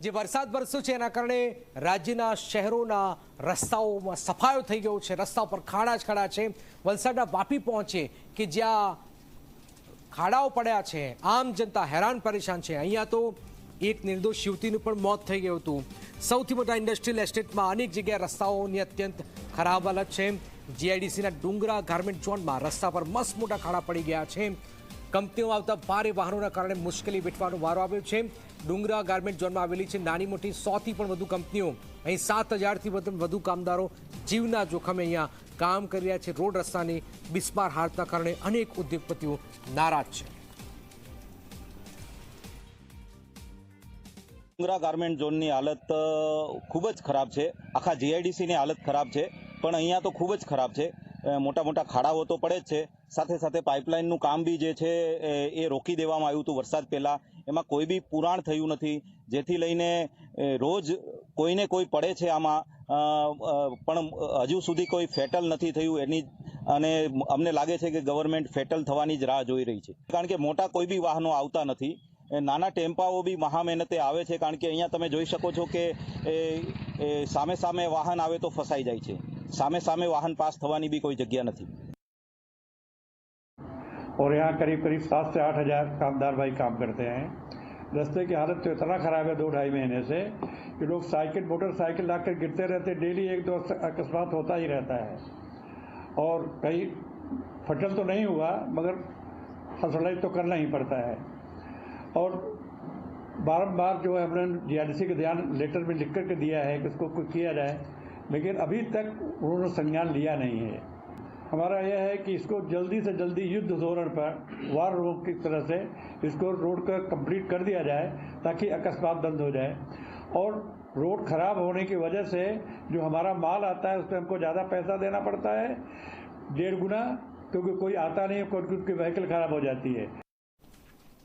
જે વરસાદ વરસ્યો છે, એના કારણે રાજ્યના શહેરોના રસ્તાઓમાં સફાયો થઈ ગયો છે, રસ્તા પર ખાડા જ ખાડા છે. વલસાડના વાપી પહોંચે કે જ્યાં ખાડાઓ પડ્યા છે, આમ જનતા હેરાન પરેશાન છે. અહીંયા તો એક નિર્દોષ યુવતીનું પણ મોત થઈ ગયું હતું. સૌથી મોટા ઇન્ડસ્ટ્રીયલ એસ્ટેટમાં અનેક જગ્યાએ રસ્તાઓની અત્યંત ખરાબ હાલત છે. જીઆઈડીસીના ડુંગરા ગાર્મેન્ટ ઝોનમાં રસ્તા પર મસ્ત મોટા ખાડા પડી ગયા છે. કંપનીઓ આવતા ભારે વાહનોના કારણે મુશ્કેલી વેઠવાનો વારો આવ્યો છે. ડુંગરા ગાર્મેન્ટ ઝોનમાં આવેલી છે નાની મોટી સોથી પણ વધુ કંપનીઓ. અહીં સાત હજારથી વધુ કામદારો જીવના જોખમે અહીંયા કામ કરી રહ્યા છે. રોડ રસ્તાની બિસ્માર હાલતના કારણે અનેક ઉદ્યોગપતિઓ નારાજ છે. ડુંગરા ગાર્મેન્ટ ઝોનની હાલત ખૂબ જ ખરાબ છે. આખા જીઆઈડીસીની હાલત ખરાબ છે. પણ અહીંયા તો ખૂબ જ ખરાબ છે. મોટા મોટા ખાડાઓ તો પડે જ છે. સાથે સાથે પાઇપલાઇનનું કામ બી જે છે, એ રોકી દેવામાં આવ્યું હતું વરસાદ પહેલાં. એમાં કોઈ બી પુરાણ થયું નથી. જેથી લઈને રોજ કોઈને કોઈ પડે છે આમાં. પણ હજુ સુધી કોઈ ફેટલ નથી થયું એની અને અમને લાગે છે કે ગવર્મેન્ટ ફેટલ થવાની જ રાહ જોઈ રહી છે. કારણ કે મોટા કોઈ બી વાહનો આવતા નથી. નાના ટેમ્પાઓ બી મહા મહેનતે આવે છે. કારણ કે અહીંયા તમે જોઈ શકો છો કે સામે સામે વાહન આવે તો ફસાઈ જાય છે. સામે સામે વાહન પાસ થવાની બી કોઈ જગ્યા નથી और यहाँ करीब करीब सात से आठ हजार कामदार भाई काम करते हैं रास्ते की हालत तो इतना खराब है दो ढाई महीने से कि लोग साइकिल मोटरसाइकिल लाकर गिरते रहते डेली एक दो अकस्मात होता ही रहता है और कहीं फटल तो नहीं हुआ मगर हॉस्पिटलाइज तो करना ही पड़ता है और बारम्बार जो है हमने जीआरडीसी का ध्यान लेटर में लिख करके दिया है कि इसको कुछ किया जाए लेकिन अभी तक उन्होंने संज्ञान लिया नहीं है। हमारा यह है कि इसको जल्दी से जल्दी युद्ध धोरण पर वार रोग की तरह से इसको रोड का कंप्लीट कर दिया जाए, ताकि अकस्मात बंद हो जाए। और रोड खराब होने की वजह से जो हमारा माल आता है उस पर हमको ज़्यादा पैसा देना पड़ता है, डेढ़ गुना, क्योंकि कोई आता नहीं है क्योंकि उसकी व्हीकल खराब हो जाती है।